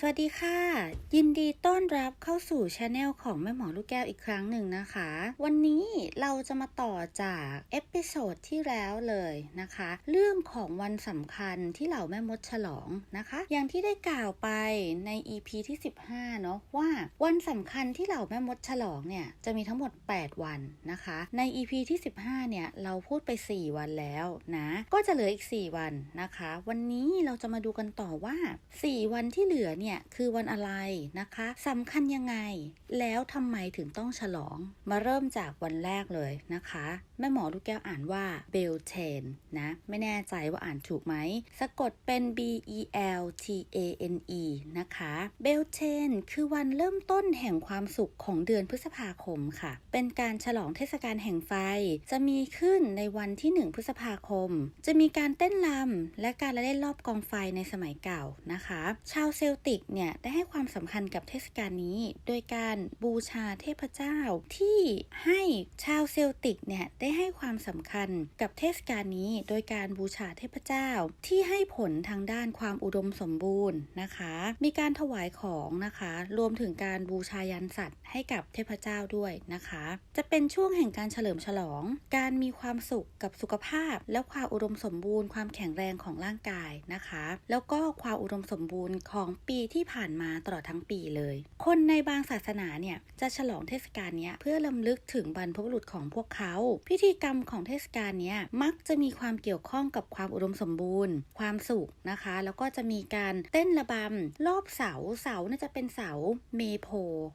สวัสดีค่ะ ยินดีต้อนรับเข้าสู่ช anel ของแม่หมอลูกแก้วอีกครั้งหนึ่งนะคะ วันนี้เราจะมาต่อจากเอพิโซดที่แล้วเลยนะคะ เรื่องของวันสำคัญที่เหล่าแม่มดฉลองนะคะ อย่างที่ได้กล่าวไปใน EP ที่ 15 เนาะว่าวันสำคัญที่เหล่าแม่มดฉลองเนี่ยจะมีทั้งหมด 8 วันนะคะ ใน EP ที่ 15 เนี่ยเราพูดไป 4 วันแล้วนะ ก็จะเหลืออีก 4 วันนะคะ วันนี้เราจะมาดูกันต่อว่า 4 วันที่เหลือเนี่ยคือวันอะไรนะคะสำคัญยังไง แล้วทำไมถึงต้องฉลอง มาเริ่มจากวันแรกเลยนะคะ แม่หมอลูกแก้วอ่านว่าเบลเทนนะไม่แน่ใจว่าอ่านถูกไหมสะกดเป็น B E L T A N E นะคะเบลเทนคือวันเริ่มต้นแห่งความสุขของเดือนพฤษภาคมค่ะ เป็นการฉลองเทศกาลแห่งไฟ จะมีขึ้นในวันที่ 1 พฤษภาคม จะมีการเต้นรำและการละเล่นรอบกองไฟในสมัยเก่านะคะ ชาวเซลติกเนี่ยได้ให้ความสำคัญกับเทศกาลนี้ โดยการบูชาเทพเจ้า ที่ให้ชาวเซลติกเนี่ยได้ให้ความสำคัญกับเทศกาลนี้ โดยการบูชาเทพเจ้า ที่ให้ผลทางด้านความอุดมสมบูรณ์นะคะ มีการถวายของนะคะ รวมถึงการบูชายันสัตว์ ให้กับเทพเจ้าด้วยนะคะ จะเป็นช่วงแห่งการเฉลิมฉลอง การมีความสุขกับสุขภาพ และความอุดมสมบูรณ์ ความแข็งแรงของร่างกายนะคะ แล้วก็ความอุดมสมบูรณ์ของปีที่ผ่านมาตลอดทั้งปีเลย คนในบางศาสนาเนี่ยจะฉลองเทศกาลนี้เพื่อลำลึกถึงบรรพบุรุษของพวกเขา พิธีกรรมของเทศกาลนี้มักจะมีความเกี่ยวข้องกับความอุดมสมบูรณ์ ความสุขนะคะ แล้วก็จะมีการเต้นระบำรอบเสาเสาเนี่ยจะเป็นเสาเมโพ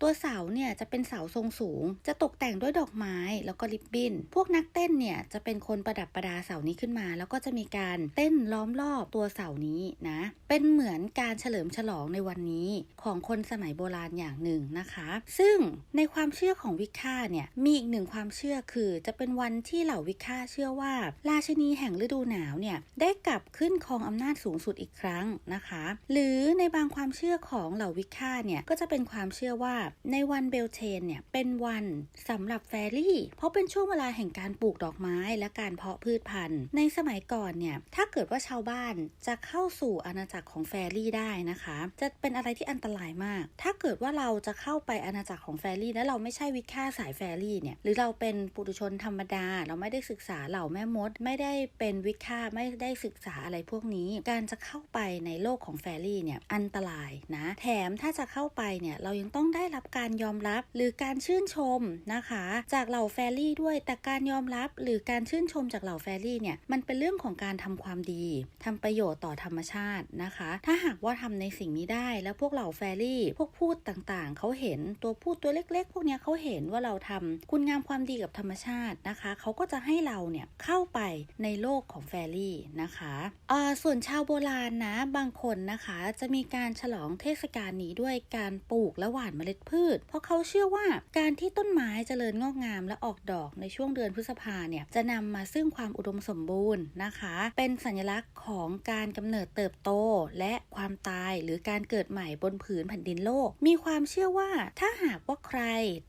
ตัวเสาเนี่ยจะเป็นเสาทรงสูง จะตกแต่งด้วยดอกไม้แล้วก็ริบบิ้น พวกนักเต้นเนี่ยจะเป็นคนประดับประดาเสานี้ขึ้นมา แล้วก็จะมีการเต้นล้อมรอบตัวเสานี้นะ เป็นเหมือนการเฉลิมฉลองในวันนี้ของคนสมัยโบราณอย่างหนึ่งนะคะ ซึ่งในความเชื่อของวิคาเนี่ยมีอีกหนึ่งความเชื่อคือ จะเป็นวันที่เหล่าวิคาเชื่อว่า ราชินีแห่งฤดูหนาวเนี่ยได้กลับขึ้นครองอำนาจสูงสุดอีกครั้งนะคะ หรือในบางความเชื่อของเหล่าวิคาเนี่ยก็จะเป็นความเชื่อว่าในวันเบลเทนเนี่ยเป็นวันสำหรับแฟรี่ เพราะเป็นช่วงเวลาแห่งการปลูกดอกไม้และการเพาะพืชพันธุ์ ในสมัยก่อนเนี่ยถ้าเกิดว่าชาวบ้านจะเข้าสู่อาณาจักรของแฟรี่ได้นะคะจะเป็นอะไรที่อันตรายมาก ถ้าเกิดว่าเราจะเข้าไปอาณาจักรของแฟรี่ แล้วเราไม่ใช่วิค่าสายแฟรี่เนี่ย หรือเราเป็นปุถุชนธรรมดา เราไม่ได้ศึกษาเหล่าแม่มด ไม่ได้เป็นวิค่าไม่ได้ศึกษาอะไรพวกนี้ การจะเข้าไปในโลกของแฟรี่เนี่ยอันตรายนะ แถมถ้าจะเข้าไปเนี่ยเรายังต้องได้รับการยอมรับหรือการชื่นชมนะคะ จากเหล่าแฟรี่ด้วย แต่การยอมรับหรือการชื่นชมจากเหล่าแฟรี่เนี่ยมันเป็นเรื่องของการทำความดีทำประโยชน์ต่อธรรมชาตินะคะ ถ้าหากว่าทำในสิ่งนี้ได้ แล้วพวกเหล่าแฟรี่ พวกพูดต่างๆ เขาเห็นตัวพูดตัวเล็ก ๆ พวกนี้เขาเห็นว่าเราทำคุณงามความดีกับธรรมชาตินะคะ เขาก็จะให้เราเนี่ยเข้าไปในโลกของแฟรี่นะคะอ่าส่วนชาวโบราณนะบางคนนะคะ จะมีการฉลองเทศกาลนี้ด้วยการปลูกและหว่านเมล็ดพืช เพราะเขาเชื่อว่าการที่ต้นไม้เจริญงอกงามและออกดอกในช่วงเดือนพฤษภาเนี่ยจะนำมาซึ่งความอุดมสมบูรณ์นะคะ เป็นสัญลักษณ์ของการกำเนิดเติบโตและความตายหรือการเกิดใหม่บนผืนแผ่นดินโลก มีความเชื่อว่าถ้าหากว่าใคร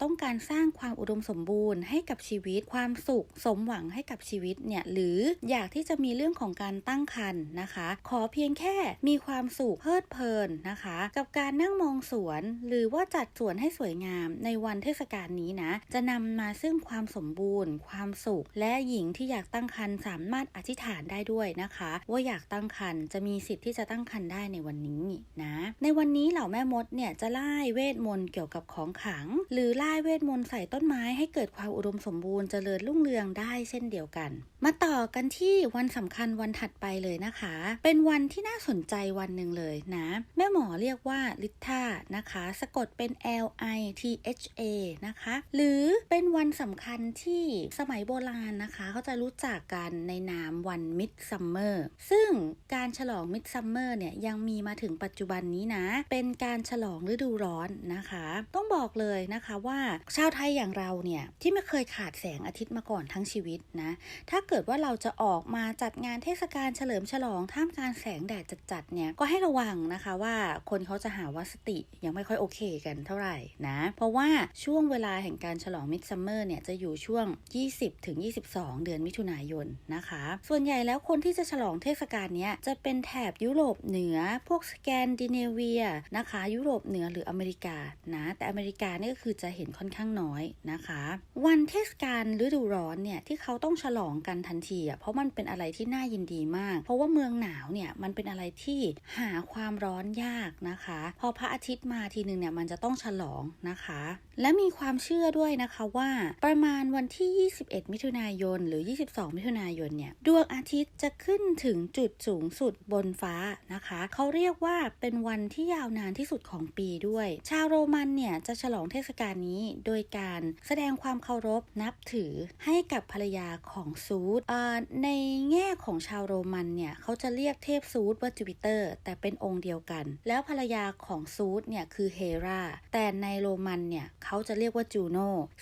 ต้องการสร้างความอุดมสมบูรณ์ให้กับชีวิต ความสุขสมหวังให้กับชีวิตเนี่ยหรืออยากที่จะมีเรื่องของการตั้งครรภ์นะคะ ขอเพียงแค่มีความสุขเพลิดเพลินนะคะ กับการนั่งมองสวน หรือว่าจัดสวนให้สวยงามในวันเทศกาลนี้นะ จะนำมาซึ่งความสมบูรณ์ ความสุข และหญิงที่อยากตั้งครรภ์สามารถอธิษฐานได้ด้วยนะคะ ว่าอยากตั้งครรภ์จะมีสิทธิ์ที่จะตั้งครรภ์ได้ในวันนี้นะในวันนี้เหล่าแม่มดเนี่ยจะไล่เวทมนต์เกี่ยวกับของขัง หรือไล่เวทมนต์ใส่ต้นไม้ให้เกิดความอุดมสมบูรณ์เจริญรุ่งเรืองได้เช่นเดียวกัน มาต่อกันที่วันสำคัญวันถัดไปเลยนะคะ เป็นวันที่น่าสนใจวันหนึ่งเลยนะ แม่หมอเรียกว่าลิทธานะคะ สะกดเป็น L I T H A นะคะ หรือเป็นวันสำคัญที่สมัยโบราณนะคะ เขาจะรู้จักกันในนามวันมิดซัมเมอร์ซึ่งการฉลองมิดซัมเมอร์เนี่ยยังมีมาถึงปัจจุบันนี้นะ เป็นการฉลองฤดูร้อนนะคะ ต้องบอกเลยนะคะว่าชาวไทยอย่างเราเนี่ยที่ไม่เคยขาดแสงอาทิตย์มาก่อนทั้งชีวิตนะ ถ้าเกิดว่าเราจะออกมาจัดงานเทศกาลเฉลิมฉลองท่ามกลางแสงแดดจัดๆเนี่ยก็ให้ระวังนะคะว่าคนเขาจะหาว่าสติยังไม่ค่อยโอเคกันเท่าไหร่นะ เพราะว่าช่วงเวลาแห่งการฉลองมิดซัมเมอร์เนี่ยจะอยู่ช่วง 20ถึง22 เดือนมิถุนายนนะคะ ส่วนใหญ่แล้วคนที่จะฉลองเทศกาลนี้จะเป็นแถบยุโรปเหนือ พวกสแกนดิเนเวียนะคะ ยุโรปเหนือหรืออเมริกานะแต่อเมริกาเนี่ยก็คือจะเห็นค่อนข้างน้อยนะคะ วันเทศกาลฤดูร้อนเนี่ยที่เขาต้องฉลองกันทันทีอะเพราะมันเป็นอะไรที่น่ายินดีมาก เพราะว่าเมืองหนาวเนี่ยมันเป็นอะไรที่หาความร้อนยากนะคะ พอพระอาทิตย์มาทีหนึ่งเนี่ยมันจะต้องฉลองนะคะ และมีความเชื่อด้วยนะคะว่าประมาณวันที่ 21 มิถุนายน หรือ 22 มิถุนายนเนี่ยดวงอาทิตย์จะขึ้นถึงจุดสูงสุดบนฟ้านะคะ เขาเรียกว่าเป็นวันที่ยาวนานที่สุดของปีด้วย ชาวโรมันเนี่ยจะฉลองเทศกาลนี้โดยการแสดงความเคารพนับถือให้กับภรรยาของซูดในแง่ของชาวโรมันเนี่ยเขาจะเรียกเทพซูดว่าจูปิเตอร์ แต่เป็นองค์เดียวกัน แล้วภรรยาของซูดเนี่ยคือเฮราแต่ในโรมันเนี่ยเขาจะเรียกว่าจูโน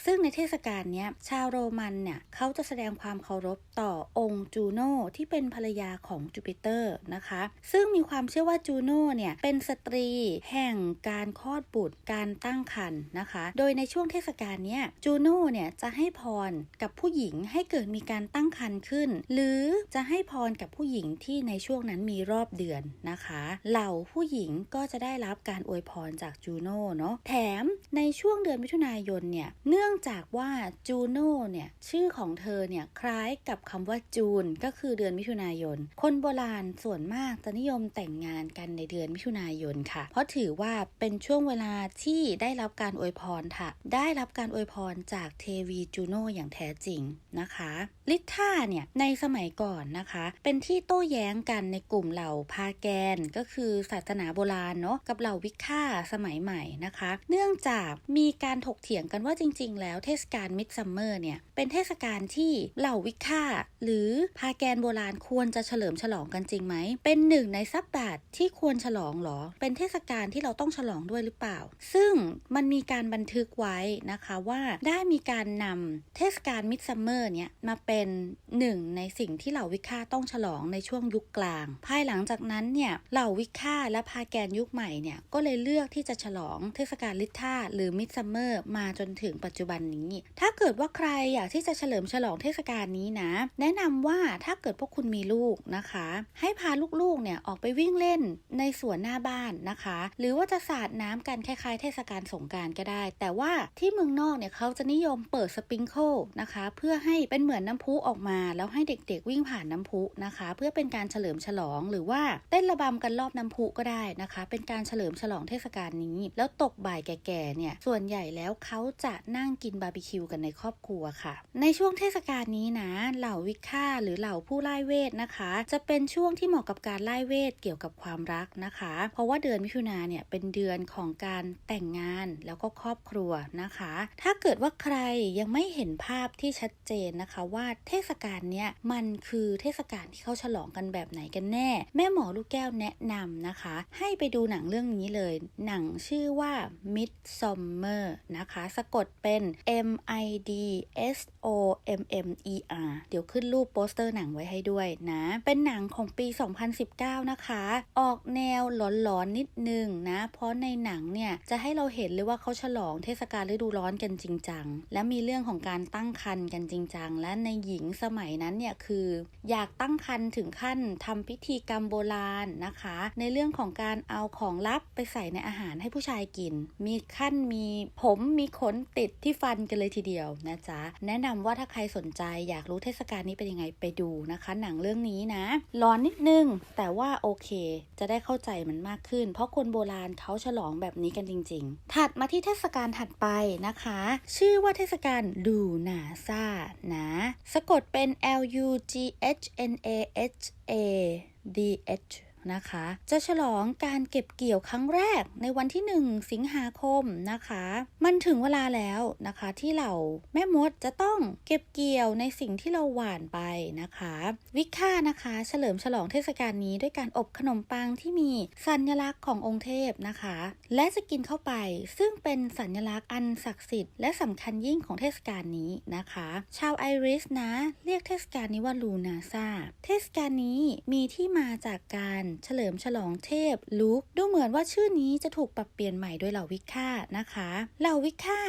ซึ่งในเทศกาลนี้ชาวโรมันเนี่ยเขาจะแสดงความเคารพต่อองค์จูโนที่เป็นภรรยาของจูปิเตอร์นะคะ ซึ่งมีความเชื่อว่าจูโนเนี่ยเป็น็นสตรีแห่งการคลอดบุตรการตั้งครรภ์นะคะ โดยในช่วงเทศกาลเนี้ยจูโน่เนี่ยจะให้พรกับผู้หญิงให้เกิดมีการตั้งครรภ์ขึ้น หรือจะให้พรกับผู้หญิงที่ในช่วงนั้นมีรอบเดือนนะคะ เหล่าผู้หญิงก็จะได้รับการอวยพรจากจูโน่เนาะแถมในช่วงเดือนมิถุนายนเนี่ยเนื่องจากว่าจูโน่เนี่ยชื่อของเธอเนี่ยคล้ายกับคำว่าจูนก็คือเดือนมิถุนายน คนโบราณส่วนมากจะนิยมแต่งงานกันในเดือนมิถุนายนค่ะ เพราะถือว่าเป็นช่วงเวลาที่ได้รับการอวยพรค่ะ ได้รับการอวยพรจากเทวีจูโนอย่างแท้จริงนะคะ ลิทธาเนี่ยในสมัยก่อนนะคะ เป็นที่โต้แย้งกันในกลุ่มเหล่าพาแกนก็คือศาสนาโบราณเนาะกับเหล่าวิค่าสมัยใหม่นะคะ เนื่องจากมีการถกเถียงกันว่าจริง ๆ แล้วเทศกาลมิดซัมเมอร์เนี่ยเป็นเทศกาลที่เหล่าวิค่าหรือพาแกนโบราณควรจะเฉลิมฉลองกันจริงไหม เป็นหนึ่งในซับบาทที่ควรฉลองหรอเป็นเทศกาลที่เราต้องฉลองด้วยหรือเปล่า ซึ่งมันมีการบันทึกไว้นะคะว่าได้มีการนำเทศกาลมิดซัมเมอร์เนี่ยมาเป็นหนึ่งในสิ่งที่เหล่าวิคาต้องฉลองในช่วงยุคกลาง ภายหลังจากนั้นเนี่ยเหล่าวิคาและพาแกนยุคใหม่เนี่ยก็เลยเลือกที่จะฉลองเทศกาลลิทธาหรือมิดซัมเมอร์มาจนถึงปัจจุบันนี้ ถ้าเกิดว่าใครอยากที่จะเฉลิมฉลองเทศกาลนี้นะ แนะนำว่าถ้าเกิดพวกคุณมีลูกนะคะ ให้พาลูกๆเนี่ยออกไปวิ่งเล่นในสวนหน้าบ้านนะคะ หรือว่าจะสาดน้ำกันคล้ายๆ เทศกาลสงการก็ได้ แต่ว่าที่เมืองนอกเนี่ยเขาจะนิยมเปิดสปริงเกิลนะคะ เพื่อให้เป็นเหมือนน้ำพุออกมา แล้วให้เด็กๆวิ่งผ่านน้ำพุนะคะ เพื่อเป็นการเฉลิมฉลองหรือว่าเต้นระบำกันรอบน้ำพุก็ได้นะคะ เป็นการเฉลิมฉลองเทศกาลนี้ แล้วตกบ่ายแก่ๆเนี่ยส่วนใหญ่แล้วเขาจะนั่งกินบาร์บีคิวกันในครอบครัวค่ะ ในช่วงเทศกาลนี้นะเหล่าวิค่าหรือเหล่าผู้ไล่เวทนะคะ จะเป็นช่วงที่เหมาะกับการไล่เวทเกี่ยวกับความรักนะคะเพราะว่าเดือนมิถุนาเนี่ยเป็นเดือนของการแต่งงานแล้วก็ครอบครัวนะคะ ถ้าเกิดว่าใครยังไม่เห็นภาพที่ชัดเจนนะคะว่าเทศกาลเนี้ยมันคือเทศกาลที่เขาฉลองกันแบบไหนกันแน่ แม่หมอลูกแก้วแนะนำนะคะ ให้ไปดูหนังเรื่องนี้เลย หนังชื่อว่า Midsummer นะคะ สะกดเป็น M I D S O M M E R เดี๋ยวขึ้นรูปโปสเตอร์หนังไว้ให้ด้วยนะ เป็นหนังของปี 2019 นะคะ ออกแนวหลอนๆนิดนึงนะ เพราะในหนังเนี่ยจะให้เราเห็นเลยว่าเขาฉลองเทศกาลฤดูร้อนกันจริงจัง และมีเรื่องของการตั้งครรภ์กันจริงจัง และในหญิงสมัยนั้นเนี่ยคืออยากตั้งครรภ์ถึงขั้นทำพิธีกรรมโบราณนะคะ ในเรื่องของการเอาของลับไปใส่ในอาหารให้ผู้ชายกิน มีขั้นมีผมมีขนติดที่ฟันกันเลยทีเดียวนะจ๊ะ แนะนำว่าถ้าใครสนใจอยากรู้เทศกาลนี้เป็นยังไงไปดูนะคะ หนังเรื่องนี้นะร้อนนิดนึง แต่ว่าโอเค จะได้เข้าใจมันมากขึ้น เพราะคนโบราณเขาฉลองแบบนี้กันจริง ๆ ถัดมาที่เทศกาลถัดไปนะคะ ชื่อว่าเทศกาลดูนาซานะ สะกดเป็น L U G H N A H A D H นะคะ จะฉลองการเก็บเกี่ยวครั้งแรกในวันที่ 1 สิงหาคมนะคะ มันถึงเวลาแล้วนะคะ ที่เราแม่มดจะต้องเก็บเกี่ยวในสิ่งที่เราหว่านไปนะคะ วิค่านะคะ เฉลิมฉลองเทศกาลนี้ด้วยการอบขนมปังที่มีสัญลักษณ์ขององค์เทพนะคะ และจะกินเข้าไปซึ่งเป็นสัญลักษณ์อันศักดิ์สิทธิ์และสำคัญยิ่งของเทศกาลนี้นะคะ ชาวไอริสนะ เรียกเทศกาลนี้ว่าลูนาซาเทศกาลนี้มีที่มาจากการเฉลิมฉลองเทพลุกดูเหมือนว่าชื่อนี้จะถูกปรับเปลี่ยนใหม่โดยเหล่าวิค่านะคะ เหล่าวิค่า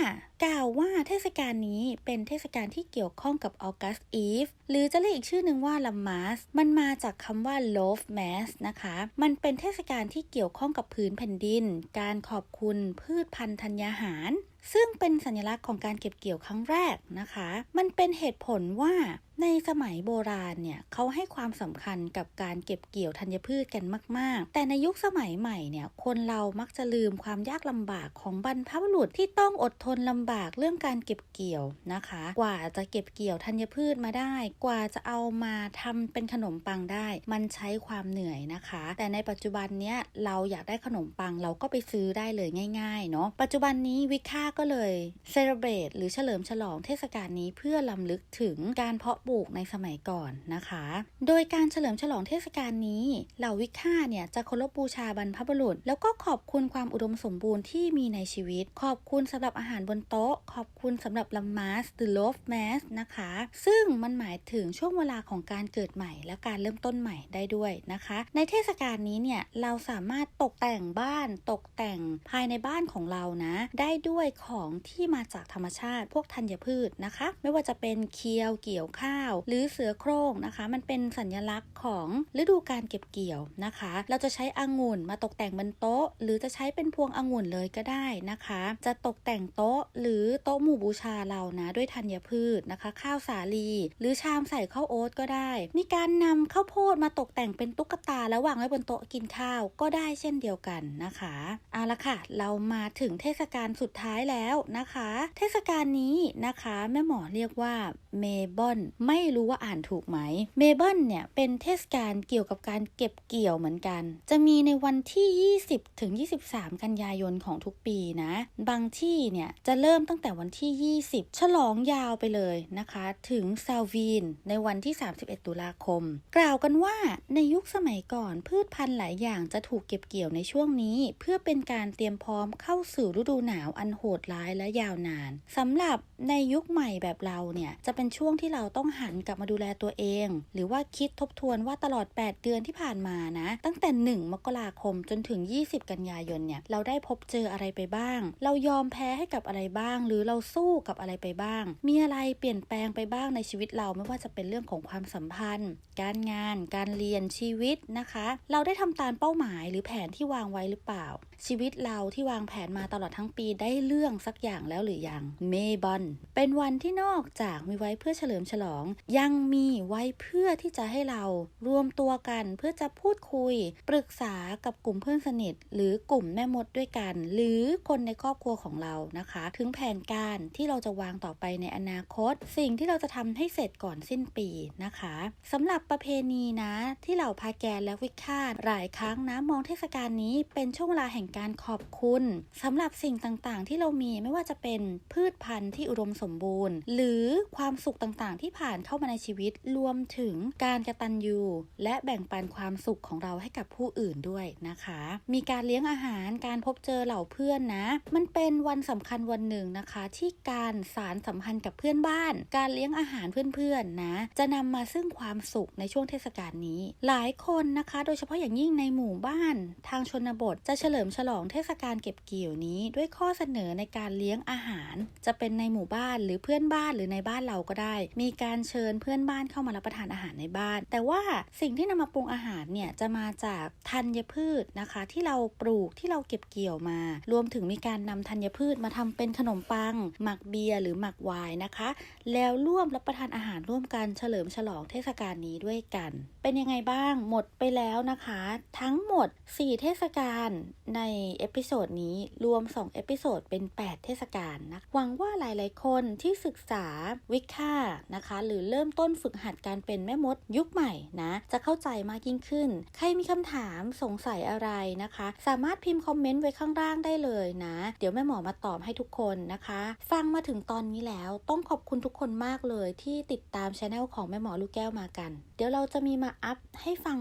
กล่าวว่าเทศกาลนี้เป็นเทศกาลที่เกี่ยวข้องกับออกัสอีฟหรือจะเรียกอีกชื่อหนึ่งว่าลัมมาสมันมาจากคำว่า love mass นะคะ มันเป็นเทศกาลที่เกี่ยวข้องกับพื้นแผ่นดิน การขอบคุณพืชพันธุ์ธัญญาหาร ซึ่งเป็นสัญลักษณ์ของการเก็บเกี่ยวครั้งแรกนะคะ มันเป็นเหตุผลว่าในสมัยโบราณเนี่ยเขาให้ความสำคัญกับการเก็บเกี่ยวธัญพืชกันมาก ๆ แต่ในยุคสมัยใหม่เนี่ยคนเรามักจะลืมความยากลำบากของบรรพบุรุษที่ต้องอดทนลำบำบากเรื่องการเก็บเกี่ยวนะคะ กว่าจะเก็บเกี่ยวธัญพืชมาได้ กว่าจะเอามาทำเป็นขนมปังได้ มันใช้ความเหนื่อยนะคะ แต่ในปัจจุบันเนี้ยเราอยากได้ขนมปังเราก็ไปซื้อได้เลยง่ายๆเนาะปัจจุบันนี้วิค่าก็เลยเซเลบรตหรือเฉลิมฉลองเทศกาลนี้เพื่อลำลึกถึงการเพาะปลูกในสมัยก่อนนะคะ โดยการเฉลิมฉลองเทศกาลนี้เหล่าวิค่าเนี่ยจะเคารพบูชาบรรพบุรุษ แล้วก็ขอบคุณความอุดมสมบูรณ์ที่มีในชีวิต ขอบคุณสำหรับอาหารบนโต๊ะขอบคุณสำหรับลัมมาสหรือโลฟแมสนะคะ ซึ่งมันหมายถึงช่วงเวลาของการเกิดใหม่ และการเริ่มต้นใหม่ได้ด้วยนะคะ ในเทศกาลนี้เนี่ยเราสามารถตกแต่งบ้านตกแต่งภายในบ้านของเรานะ ได้ด้วยของที่มาจากธรรมชาติพวกธัญพืชนะคะ ไม่ว่าจะเป็นเคียวเกี่ยวข้าว หรือเสือโคร่งนะคะ มันเป็นสัญลักษณ์ของฤดูการเก็บเกี่ยวนะคะ เราจะใช้องุ่นมาตกแต่งบนโต๊ะ หรือจะใช้เป็นพวงองุ่นเลยก็ได้นะคะ จะตกแต่งโต๊ะหรือโต๊ะหมู่บูชาเรานะด้วยธัญพืชนะคะ ข้าวสาลี หรือชามใส่ข้าวโอ๊ตก็ได้ มีการนำข้าวโพดมาตกแต่งเป็นตุ๊กตาแล้ววางไว้บนโต๊ะกินข้าวก็ได้เช่นเดียวกันนะคะเอาละค่ะ เรามาถึงเทศกาลสุดท้ายแล้วนะคะ เทศกาลนี้นะคะแม่หมอเรียกว่าเมบอนไม่รู้ว่าอ่านถูกไหมเมเบิลเนี่ยเป็นเทศกาลเกี่ยวกับการเก็บเกี่ยวเหมือนกัน จะมีในวันที่ 20ถึง23 กันยายนของทุกปีนะ บางที่เนี่ยจะเริ่มตั้งแต่วันที่ 20 ฉลองยาวไปเลยนะคะ ถึงซาวีนในวันที่ 31 ตุลาคม กล่าวกันว่าในยุคสมัยก่อนพืชพันธุ์หลายอย่างจะถูกเก็บเกี่ยวในช่วงนี้ เพื่อเป็นการเตรียมพร้อมเข้าสู่ฤดูหนาวอันโหดร้ายและยาวนานสำหรับในยุคใหม่แบบเราเนี่ยจะเป็นช่วงที่เราต้องหันกลับมาดูแลตัวเอง หรือว่าคิดทบทวนว่าตลอด 8 เดือนที่ผ่านมานะ ตั้งแต่ 1 มกราคมจนถึง 20 กันยายนเนี่ยเราได้พบเจออะไรไปบ้าง เรายอมแพ้ให้กับอะไรบ้างหรือเราสู้กับอะไรไปบ้าง มีอะไรเปลี่ยนแปลงไปบ้างในชีวิตเราไม่ว่าจะเป็นเรื่องของความสัมพันธ์ การงาน การเรียนชีวิตนะคะ เราได้ทำตามเป้าหมายหรือแผนที่วางไว้หรือเปล่า ชีวิตเราที่วางแผนมาตลอดทั้งปีได้เรื่องสักอย่างแล้วหรือยังเมบอนเป็นวันที่นอกจากมีไว้เพื่อเฉลิมฉลอง ยังมีไว้เพื่อที่จะให้เรารวมตัวกันเพื่อจะพูดคุย ปรึกษากับกลุ่มเพื่อนสนิท หรือกลุ่มแม่มดด้วยกัน หรือคนในครอบครัวของเรานะคะ ถึงแผนการที่เราจะวางต่อไปในอนาคต สิ่งที่เราจะทำให้เสร็จก่อนสิ้นปีนะคะสำหรับประเพณีนะ ที่เหล่าพาแกนและวิคาดหลายครั้งนะมองเทศกาลนี้เป็นช่วงเวลาแห่งการขอบคุณสำหรับสิ่งต่างๆ ที่เรามีไม่ว่าจะเป็นพืชพันธุ์ที่อุดมสมบูรณ์ หรือความสุขต่างๆ ที่ผ่านเข้ามาในชีวิตรวมถึงการกระตันยูและแบ่งปันความสุขของเราให้กับผู้อื่นด้วยนะคะ มีการเลี้ยงอาหารการพบเจอเหล่าเพื่อนนะ มันเป็นวันสำคัญวันหนึ่งนะคะ ที่การสารสัมพันธ์กับเพื่อนบ้าน การเลี้ยงอาหารเพื่อนๆนะ จะนำมาซึ่งความสุขในช่วงเทศกาลนี้ หลายคนนะคะ โดยเฉพาะอย่างยิ่งในหมู่บ้าน ทางชนบทจะเฉลิมฉลองเทศกาลเก็บเกี่ยวนี้ ด้วยข้อเสนอในการเลี้ยงอาหาร จะเป็นในหมู่บ้านหรือเพื่อนบ้านหรือในบ้านเราก็ได้ มีการเชิญเพื่อนบ้านเข้ามารับประทานอาหารในบ้าน แต่ว่าสิ่งที่นำมาปรุงอาหารเนี่ยจะมาจากธัญพืชนะคะ ที่เราปลูกที่เราเก็บเกี่ยวมา รวมถึงมีการนำธัญพืชมาทำเป็นขนมปัง หมักเบียร์หรือหมักไวน์นะคะ แล้วร่วมรับประทานอาหารร่วมกันเฉลิมฉลองเทศกาลนี้ด้วยกัน เป็นยังไงบ้างหมดไปแล้วนะคะ ทั้งหมด 4 เทศกาลในเอพิโซดนี้รวม 2 เอพิโซดเป็น 8 เทศกาลนะหวังว่าหลายๆ คนที่ศึกษาวิค่านะคะ หรือเริ่มต้นฝึกหัดการเป็นแม่มดยุคใหม่นะ จะเข้าใจมากยิ่งขึ้น ใครมีคำถามสงสัยอะไรนะคะ สามารถพิมพ์คอมเมนต์ไว้ข้างล่างได้เลยนะ เดี๋ยวแม่หมอมาตอบให้ทุกคนนะคะ ฟังมาถึงตอนนี้แล้วต้องขอบคุณทุกคนมากเลยที่ติดตามช anel ของแม่หมอลูกแก้วมากัน ดี๋ยวดี๋ยวเราจะมีมาอัพให้ฟัง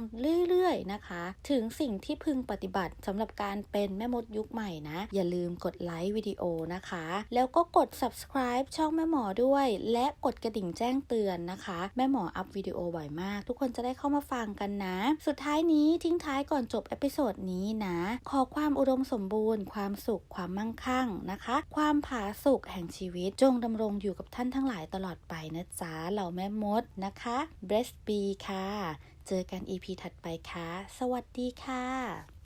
เรื่อยๆนะคะ ถึงสิ่งที่พึงปฏิบัติสำหรับการเป็นแม่มดยุคใหม่นะ อย่าลืมกดไลค์วิดีโอนะคะ แล้วก็กด subscribe ช่องแม่หมอด้วย และกดกระดิ่งแจ้งเตือนนะคะ แม่หมออัพวิดีโอบ่อยมาก ทุกคนจะได้เข้ามาฟังกันนะ สุดท้ายนี้ทิ้งท้ายก่อนจบเอพิโซดนี้นะ ขอความอุดมสมบูรณ์ ความสุข ความมั่งคั่งนะคะ ความผาสุกแห่งชีวิต จงดำรงอยู่กับท่านทั้งหลายตลอดไปนะจ๊ะเหล่าแม่มดนะคะ b r e s t be ค่ะ เจอกัน EP ถัดไปค่ะ สวัสดีค่ะ